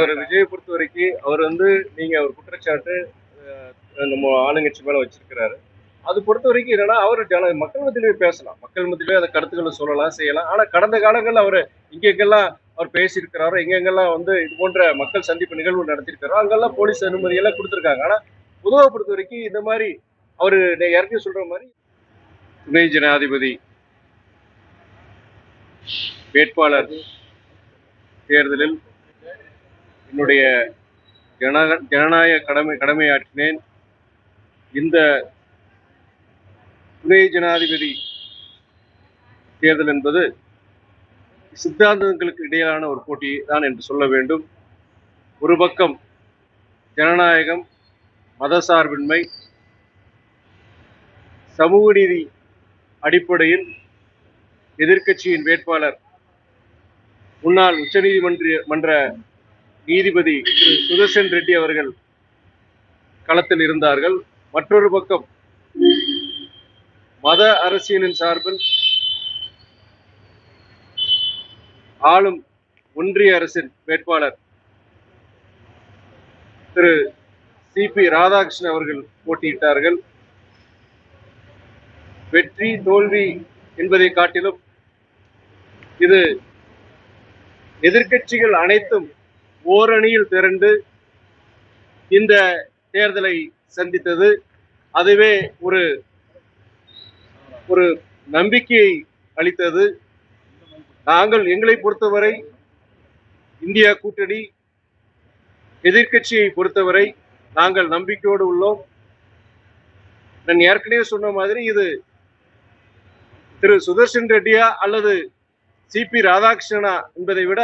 ஒரு விஜயை பொறுத்த வரைக்கும் அவர் வந்து நீங்க ஒரு குற்றச்சாட்டு நம்ம ஆளுங்கட்சி மேல வச்சிருக்கிறாரு. அது பொறுத்த வரைக்கும் என்னன்னா அவர் ஜன மக்கள் மத்தியிலேயே பேசலாம். மக்கள் மத்தியிலேயே அந்த கருத்துக்களை சொல்லலாம் செய்யலாம். ஆனா கடந்த காலங்கள்ல அவர் இங்கெங்கெல்லாம் அவர் பேசியிருக்கிறாரோ எங்கெங்கெல்லாம் வந்து இது போன்ற மக்கள் சந்திப்பு நிகழ்வு நடத்திருக்காரோ அங்கெல்லாம் போலீஸ் அனுமதி எல்லாம் கொடுத்துருக்காங்க. ஆனா பொதுவாக பொறுத்த வரைக்கும் இந்த மாதிரி அவரு இறக்கி சொல்ற மாதிரி துணை ஜனாதிபதி வேட்பாளர் தேர்தலில் என்னுடைய ஜன ஜனநாயக கடமை கடமையாற்றினேன். இந்த துணை ஜனாதிபதி தேர்தல் என்பது சித்தாந்தங்களுக்கு இடையிலான ஒரு போட்டி தான் என்று சொல்ல வேண்டும். ஒரு பக்கம் ஜனநாயகம் மதசார்பின்மை சமூக நீதி அடிப்படையில் எதிர்க்கட்சியின் வேட்பாளர் முன்னாள் உச்சநீதிமன்ற மன்ற நீதிபதி திரு சுதர்சன் ரெட்டி அவர்கள் களத்தில் இருந்தார்கள். மற்றொரு பக்கம் மத அரசியலின் சார்பில் ஆளும் ஒன்றிய அரசின் வேட்பாளர் திரு சி பி ராதாகிருஷ்ணன் அவர்கள் போட்டியிட்டார்கள். வெற்றி தோல்வி என்பதை காட்டிலும் இது எதிர்கட்சிகள் அனைத்தும் ஓரணியில் திரண்டு இந்த தேர்தலை சந்தித்தது. அதுவே ஒரு ஒரு நம்பிக்கையை அளித்தது. நாங்கள் எங்களை பொறுத்தவரை இந்தியா கூட்டணி எதிர்க்கட்சியை பொறுத்தவரை நாங்கள் நம்பிக்கையோடு உள்ளோம். நான் ஏற்கனவே சொன்ன மாதிரி இது திரு சுதர்ஷன் ரெட்டியா அல்லது சிபி ராதாகிருஷ்ணனா என்பதை விட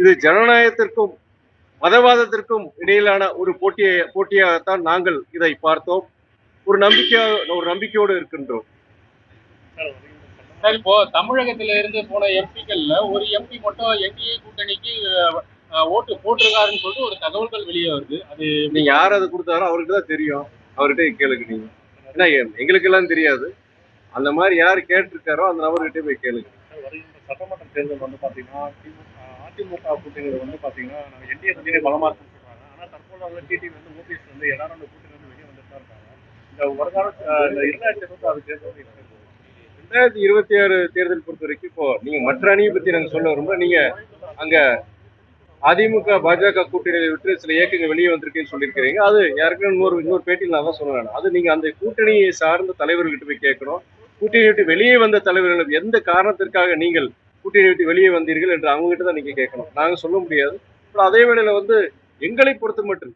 இது ஜனநாயகத்திற்கும் மதவாதத்திற்கும் இடையிலான ஒரு போட்டியை போட்டியாகத்தான் நாங்கள் இதை பார்த்தோம். ஒரு நம்பிக்கையாக ஒரு நம்பிக்கையோடு இருக்கின்றோம். சார் இப்போ தமிழகத்தில இருந்து போன எம்பிக்கள்ல ஒரு எம்பி மட்டும் என்டிஏ கூட்டணிக்கு ஓட்டு போட்டிருக்காருன்னு சொல்லிட்டு ஒரு தகவல்கள் வெளியே வருது. அது நீங்க யார் அது கொடுத்தாரோ அவருக்கு தான் தெரியும். அவர்கிட்ட கேளுங்க நீங்க. ஏன்னா எங்களுக்கு எல்லாம் தெரியாது. அந்த மாதிரி யார் கேட்டிருக்காரோ அந்த நபர்கிட்ட போய் கேளுங்க. சட்டமன்ற தேர்தல் வந்து பார்த்தீங்கன்னா திமுக அதிமுக கூட்டணிகள் வந்து பார்த்தீங்கன்னா நாங்கள் என்டிஏ கூட்டணி பலமாக இருக்குன்னு சொல்கிறாங்க ஆனால் தற்போது வந்து டிடி வந்து ஓபிஎஸ் வந்து எல்லாரும் அந்த கூட்டணி வந்து வெளியே வந்துட்டு தான் இருக்காங்க. இந்த வருங்கால இந்த இரண்டாயிரத்தி இருபத்தி ஆறு தேர்தல் ரெண்டாயிரத்தி இருபத்தி ஆறு தேர்தல் பொறுத்த வரைக்கும் இப்போ நீங்க மற்ற அணியை பத்தி நாங்க சொல்ல ரொம்ப நீங்க அங்க அதிமுக பாஜக கூட்டணியை விட்டு சில இயக்கங்கள் வெளியே வந்திருக்குன்னு சொல்லியிருக்கிறீங்க. அது யாருக்கும் இன்னொரு இன்னொரு பேட்டியில் நான் தான் சொல்லுவேன் அது நீங்கள் அந்த கூட்டணியை சார்ந்த தலைவர்கிட்ட போய் கேட்கணும். கூட்டணியை விட்டு வெளியே வந்த தலைவர்களும் எந்த காரணத்திற்காக நீங்கள் கூட்டணி விட்டு வெளியே வந்தீர்கள் என்று அவங்க கிட்ட தான் நீங்க கேட்கணும். நாங்கள் சொல்ல முடியாது. அப்புறம் அதே வேளையில வந்து எங்களை பொறுத்த மட்டும்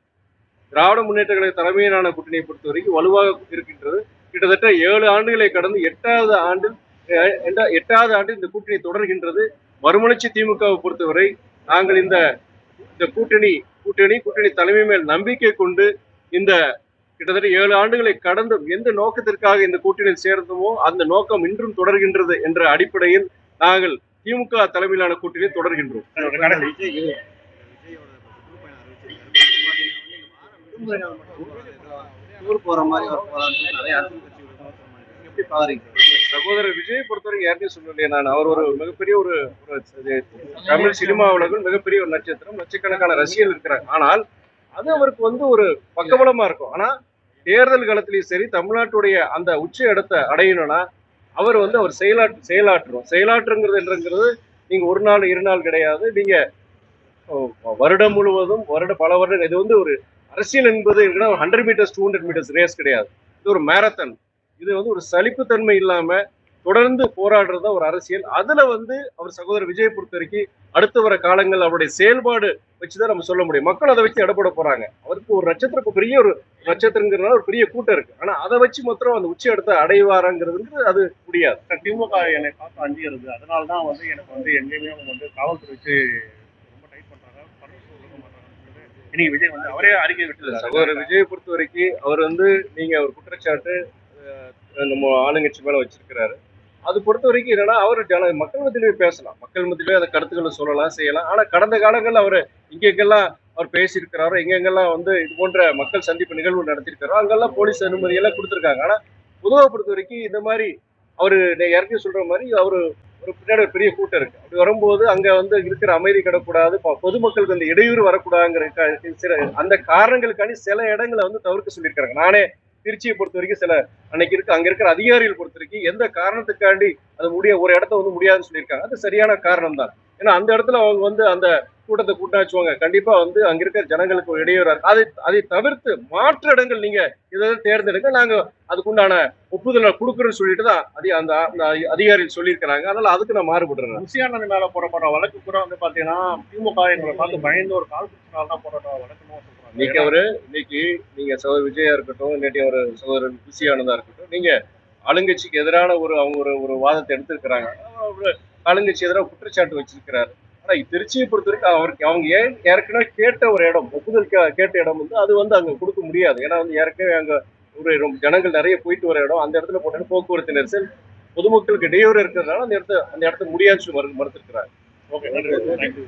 திராவிட முன்னேற்ற கழக தலைமையிலான கூட்டணியை பொறுத்த வரைக்கும் வலுவாக இருக்கின்றது. கிட்டத்தட்ட ஏழு ஆண்டுகளை கடந்து எட்டாவது ஆண்டில் எட்டாவது ஆண்டில் இந்த கூட்டணி தொடர்கின்றது. மறுமலர்ச்சி திமுகவை பொறுத்தவரை நாங்கள் இந்த இந்த கூட்டணி கூட்டணி கூட்டணி தலைமை மேல் நம்பிக்கை கொண்டு இந்த கிட்டத்தட்ட ஏழு ஆண்டுகளை கடந்தும் எந்த நோக்கத்திற்காக இந்த கூட்டணியில் சேர்ந்தோமோ அந்த நோக்கம் இன்றும் தொடர்கின்றது என்ற அடிப்படையில் நாங்கள் திமுக தலைமையிலான கூட்டணியை தொடர்கின்றோம். ஒரு கடைசி டூர் போற மாதிரி ஒரு போராட்டம் நிறைய அரசியல் கட்சி நீங்க எப்படி பாக்குறீங்க சகோதரர் விஜய் பொறுத்தவரைக்கும் யாருமே சொல்லலையே நான். அவர் ஒரு மிகப்பெரிய ஒரு தமிழ் சினிமா உலகில் மிகப்பெரிய ஒரு நட்சத்திரம். லட்சக்கணக்கான ரசிகர்கள் இருக்கிறாங்க ஆனால் அது அவருக்கு வந்து ஒரு பக்கபலமா இருக்கும். ஆனா தேர்தல் காலத்திலையும் சரி தமிழ்நாட்டுடைய அந்த உச்ச இடத்தை அடையணும்னா அவர் வந்து அவர் செயலாற்று செயலாற்றும் செயலாற்றுங்கிறது என்றங்கிறது நீங்கள் ஒரு நாள் இரு நாள் கிடையாது. நீங்கள் வருடம் முழுவதும் வருட பல வருடம் இது வந்து ஒரு அரசியல் என்பது hundred metres to hundred metres race கிடையாது. இது ஒரு மேரத்தான் இது வந்து ஒரு சலிப்புத்தன்மை இல்லாமல் தொடர்ந்து போராடுறது ஒரு அரசியல். அதுல வந்து அவர் சகோதரர் விஜய் பொறுத்த வரைக்கும் அடுத்து வர காலங்கள் அவருடைய செயல்பாடு வச்சுதான் நம்ம சொல்ல முடியும். மக்கள் அதை வச்சு எடப்பட போறாங்க. அவருக்கு ஒரு நட்சத்திரம் பெரிய ஒரு நட்சத்திரங்கிறதுனால ஒரு பெரிய கூட்டம் இருக்கு. ஆனா அதை வச்சு மாத்திரம் அந்த உச்சி இடத்தை அடைவாராங்கிறது அது முடியாது. திமுக என்னை பார்த்து அஞ்சுகிறது. அதனால தான் வந்து எனக்கு வந்து எங்கேயுமே அவங்க வந்து காவல்துறை வச்சு ரொம்ப டைட் பண்றாங்க. இன்னைக்கு விஜய் வந்து அவரே அறிக்கை விட்டு சகோதரர் விஜய் பொறுத்த வரைக்கும் அவர் வந்து நீங்க ஒரு குற்றச்சாட்டு நம்ம ஆளுங்கட்சி மேல வச்சிருக்கிறாரு. அது பொறுத்த வரைக்கும் என்னன்னா அவர் ஜன மக்கள் மத்தியிலே பேசலாம். மக்கள் மத்தியிலே அந்த கருத்துக்களை சொல்லலாம் செய்யலாம். ஆனா கடந்த காலங்கள்ல அவர் இங்கெங்கெல்லாம் அவர் பேசியிருக்கிறாரோ எங்கெங்கெல்லாம் வந்து இது போன்ற மக்கள் சந்திப்பு நிகழ்வு நடத்திருக்காரோ அங்கெல்லாம் போலீஸ் அனுமதி எல்லாம் கொடுத்துருக்காங்க. ஆனா பொதுவாக பொறுத்த வரைக்கும் இந்த மாதிரி அவரு இறக்கி சொல்ற மாதிரி அவரு ஒரு பின்னாடி ஒரு பெரிய கூட்டம் இருக்கு. அப்படி வரும்போது அங்க வந்து இருக்கிற அமைதி கிடக்கூடாது பொதுமக்களுக்கு அந்த இடையூறு வரக்கூடாதுங்கிற க- சில அந்த காரணங்களுக்காண்டி சில இடங்களை வந்து தவிர்க்க சொல்லியிருக்காங்க நானே திருச்சியை பொறுத்த வரைக்கும் சில அன்னைக்கு இருக்கு அங்க இருக்கிற அதிகாரிகள் பொறுத்த வரைக்கும் எந்த காரணத்துக்காண்டி அது முடிய ஒரு இடத்த வந்து முடியாதுன்னு சொல்லியிருக்காங்க. அது சரியான காரணம் தான் ஏன்னா அந்த இடத்துல அவங்க வந்து அந்த கூட்டத்தை கூட்டாச்சுவாங்க. கண்டிப்பா வந்து அங்க இருக்கிற ஜனங்களுக்கு ஒரு இடையூறா அதை அதை தவிர்த்து மாற்று இடங்கள் நீங்க இதை தேர்ந்தெடுக்க நாங்க அதுக்குண்டான ஒப்புதலை கொடுக்குறோம்னு சொல்லிட்டு தான் அதி அந்த அந்த அதிகாரிகள் சொல்லியிருக்கிறாங்க. அதனால அதுக்கு நான் மாறுபடுறேன் முசியானது மேல போடப்படுற வழக்கு கூட வந்து பாத்தீங்கன்னா திமுக எங்களை பார்த்து பயந்து ஒரு கால் தான் போடுற வழக்குன்னு இன்னைக்கு அவரு இன்னைக்கு நீங்க சோதர் விஜயா இருக்கட்டும் இன்னைக்கு ஒரு சோதர் குசியானதா இருக்கட்டும் நீங்க ஆளுங்கட்சிக்கு எதிரான ஒரு அவங்க ஒரு ஒரு வாதத்தை எடுத்திருக்கிறாங்க. ஆளுங்கட்சி எதிராக குற்றச்சாட்டு வச்சிருக்கிறாரு. ஆனா திருச்சியை பொறுத்தவரைக்கும் அவருக்கு அவங்க ஏன் ஏற்கனவே கேட்ட ஒரு இடம் ஒப்புதல் கே- கேட்ட இடம் வந்து அது வந்து அங்க கொடுக்க முடியாது. ஏன்னா வந்து ஏற்கனவே அங்க ஒரு ரொம்ப ஜனங்கள் நிறைய போயிட்டு வர இடம் அந்த இடத்துல போட்டா போக்குவரத்து நெரிசல் பொதுமக்களுக்கு இடையூறு இருக்கிறதுனால அந்த இடத்த அந்த இடத்த முடியாதுன்னு மறு மறுத்திருக்கிறாரு. ஓகே நன்றி. தேங்க்யூ